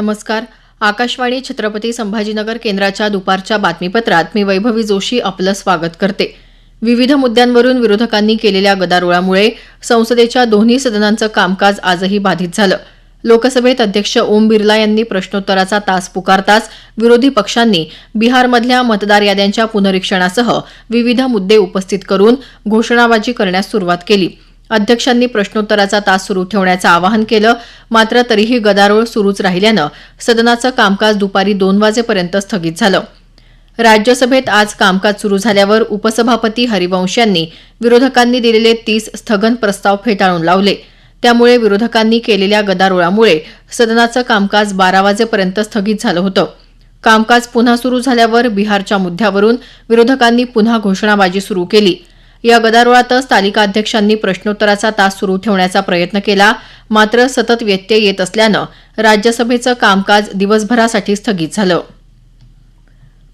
नमस्कार. आकाशवाणी छत्रपती संभाजीनगर केंद्राच्या दुपारच्या बातमीपत्रात मी वैभवी जोशी आपलं स्वागत करते. विविध मुद्द्यांवरून विरोधकांनी केलेल्या गदारोळामुळे संसदेच्या दोन्ही सदनांचं कामकाज आजही बाधित झालं. लोकसभेत अध्यक्ष ओम बिर्ला यांनी प्रश्नोत्तराचा तास पुकारताच विरोधी पक्षांनी बिहारमधल्या मतदार याद्यांच्या पुनरीक्षणासह विविध मुद्दे उपस्थित करून घोषणाबाजी करण्यास सुरुवात केली. अध्यक्षांनी प्रश्नोत्तराचा तास सुरू ठेवण्याचं आवाहन केलं. मात्र तरीही गदारोळ सुरूच राहिल्यानं सदनाचं कामकाज दुपारी दोन वाजेपर्यंत स्थगित झालं. राज्यसभेत आज कामकाज सुरू झाल्यावर उपसभापती हरिवंश यांनी विरोधकांनी दिलेले तीस स्थगन प्रस्ताव फेटाळून लावले. त्यामुळे विरोधकांनी केलेल्या गदारोळामुळे सदनाचं कामकाज बारा वाजेपर्यंत स्थगित झालं होतं. कामकाज पुन्हा सुरू झाल्यावर बिहारच्या मुद्द्यावरून विरोधकांनी पुन्हा घोषणाबाजी सुरू केली. या गदारोळातच तालिका अध्यक्षांनी प्रश्नोत्तराचा तास सुरू ठेवण्याचा प्रयत्न केला. मात्र सतत व्यत्यय येत असल्यानं राज्यसभेचं कामकाज दिवसभरासाठी स्थगित झालं.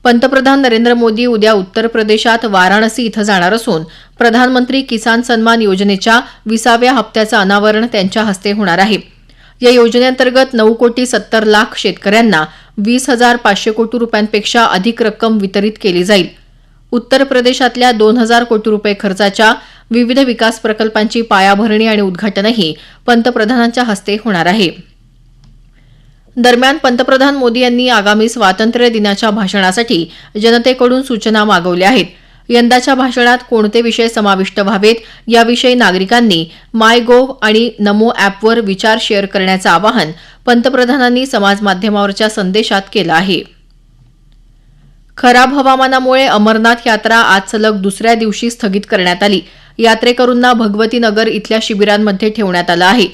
पंतप्रधान नरेंद्र मोदी उद्या उत्तर प्रदेशात वाराणसी इथं जाणार असून प्रधानमंत्री किसान सन्मान योजनेच्या विसाव्या हप्त्याचं अनावरण त्यांच्या हस्ते होणार आहे. या योजनेअंतर्गत नऊ कोटी सत्तर लाख शेतकऱ्यांना वीस हजार पाचशे कोटी रुपयांपेक्षा अधिक रक्कम वितरित केली जाईल. उत्तर प्रदेशातल्या दोन हजार कोटी रुपये खर्चाच्या विविध विकास प्रकल्पांची पायाभरणी आणि उद्घाटनही पंतप्रधानांच्या हस्ते होणार आहे. दरम्यान पंतप्रधान मोदी यांनी आगामी स्वातंत्र्य दिनाच्या भाषणासाठी जनतेकडून सूचना मागवल्या आहेत. यंदाच्या भाषणात कोणते विषय समाविष्ट व्हावेत याविषयी नागरिकांनी माय गोव्ह आणि नमो अॅपवर विचार शेअर करण्याचं आवाहन पंतप्रधानांनी समाजमाध्यमावरच्या संदेशात केलं आहे. खराब हवामानामुळे अमरनाथ यात्रा आज सलग दुसऱ्या दिवशी स्थगित करण्यात आली. यात्रेकरूंना भगवती नगर इथल्या शिबिरांमध्ये ठेवण्यात आलं आहे.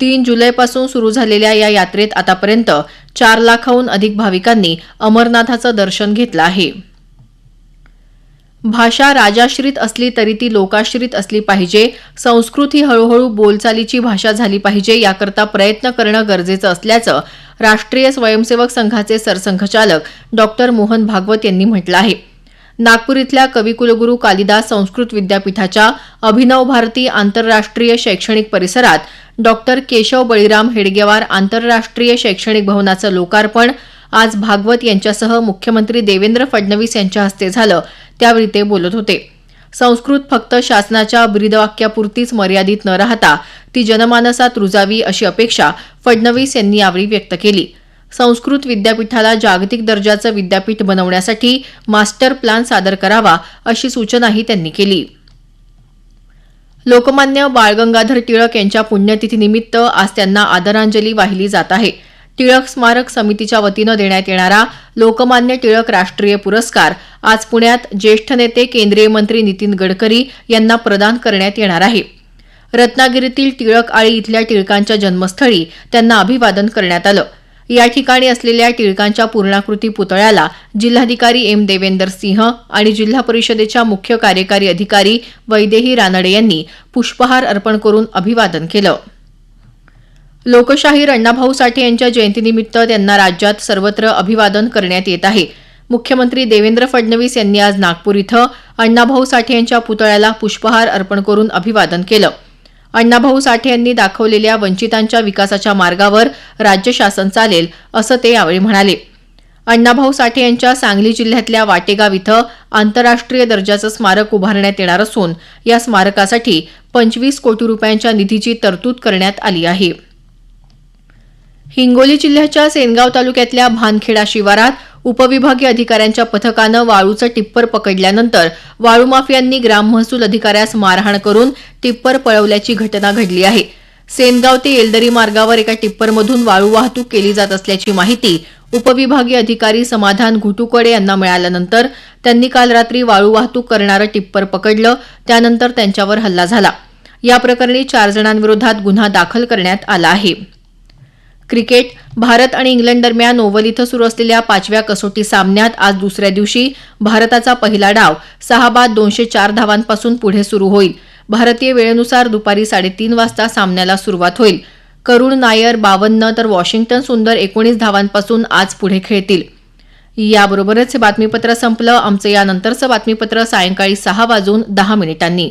तीन जुलैपासून सुरू झालेल्या या यात्रेत आतापर्यंत चार लाखाहून अधिक भाविकांनी अमरनाथाचं दर्शन घेतलं आहे. भाषा राजाश्रित असली तरी ती लोकाश्रित असली पाहिजे. संस्कृत ही हळूहळू बोलचालीची भाषा झाली पाहिजे याकरता प्रयत्न करणं गरजेचं असल्याचं राष्ट्रीय स्वयंसेवक संघाचे सरसंघचालक डॉक्टर मोहन भागवत यांनी म्हटलं आहे. नागपूर इथल्या कविकुलगुरू कालिदास संस्कृत विद्यापीठाच्या अभिनव भारती आंतरराष्ट्रीय शैक्षणिक परिसरात डॉक्टर केशव बळीराम हेडगेवार आंतरराष्ट्रीय शैक्षणिक भवनाचं लोकार्पण आज भागवत यांच्यासह मुख्यमंत्री देवेंद्र फडणवीस यांच्या हस्ते झालं. त्यावेळी ते बोलत होते. संस्कृत फक्त शासनाच्या ब्रीदवाक्यापुरतीच मर्यादित न राहता ती जनमानसात रुजावी अशी अपेक्षा फडणवीस यांनी यावेळी व्यक्त केली. संस्कृत विद्यापीठाला जागतिक दर्जाचं विद्यापीठ बनवण्यासाठी मास्टर प्लॅन सादर करावा अशी सूचनाही त्यांनी केली. लोकमान्य बाळ गंगाधर टिळक यांच्या पुण्यतिथीनिमित्त आज त्यांना आदरांजली वाहिली जात आहे. टिळक स्मारक समितीच्या वतीनं देण्यात येणारा लोकमान्य टिळक राष्ट्रीय पुरस्कार आज पुण्यात ज्येष्ठ नेते केंद्रीय मंत्री नितीन गडकरी यांना प्रदान करण्यात येणार आहे. रत्नागिरीतील टिळक आळी इथल्या टिळकांच्या जन्मस्थळी त्यांना अभिवादन करण्यात आलं. या ठिकाणी असलेल्या टिळकांच्या पूर्णाकृती पुतळ्याला जिल्हाधिकारी एम देवेंदर सिंह आणि जिल्हा परिषदेच्या मुख्य कार्यकारी अधिकारी वैदेही रानडे यांनी पुष्पहार अर्पण करून अभिवादन केलं. लोकशाहीर अण्णाभाऊ साठे यांच्या जयंतीनिमित्त त्यांना राज्यात सर्वत्र अभिवादन करण्यात येत आहे. मुख्यमंत्री देवेंद्र फडणवीस यांनी आज नागपूर इथं अण्णाभाऊ साठे यांच्या पुतळ्याला पुष्पहार अर्पण करून अभिवादन केलं. अण्णाभाऊ साठे यांनी दाखवलेल्या वंचितांच्या विकासाच्या मार्गावर राज्य शासन चालेल असं ते यावेळी म्हणाले. अण्णाभाऊ साठे यांच्या सांगली जिल्ह्यातल्या वाटेगाव इथं आंतरराष्ट्रीय दर्जाचं स्मारक उभारण्यात येणार असून या स्मारकासाठी पंचवीस कोटी रुपयांच्या निधीची तरतूद करण्यात आली आहे. हिंगोली जिल्ह्याच्या सेनगाव तालुक्यातल्या भानखेडा शिवारात उपविभागीय अधिकाऱ्यांच्या पथकानं वाळूचं टिप्पर पकडल्यानंतर वाळू माफियांनी ग्राम महसूल अधिकाऱ्यास मारहाण करून टिप्पर पळवल्याची घटना घडली आहे. सेनगाव ते येलदरी मार्गावर एका टिप्परमधून वाळू वाहतूक केली जात असल्याची माहिती उपविभागीय अधिकारी समाधान घुटुकडे यांना मिळाल्यानंतर त्यांनी काल रात्री वाळू वाहतूक करणारं टिप्पर पकडलं त्यानंतर त्यांच्यावर हल्ला झाला. या प्रकरणी चार जणांविरोधात गुन्हा दाखल करण्यात आला आहे. क्रिकेट भारत आणि इंग्लंड दरम्यान ओव्हल इथं सुरू असलेल्या पाचव्या कसोटी सामन्यात आज दुसऱ्या दिवशी भारताचा पहिला डाव सहा बाद दोनशे चार धावांपासून पुढे सुरू होईल. भारतीय वेळेनुसार दुपारी साडेतीन वाजता सामन्याला सुरुवात होईल. करुण नायर बावन्न तर वॉशिंग्टन सुंदर एकोणीस धावांपासून आज पुढे खेळतील. याबरोबरच हे बातमीपत्र संपलं. आमचं यानंतरचं बातमीपत्र सायंकाळी सहा वाजून दहा मिनिटांनी.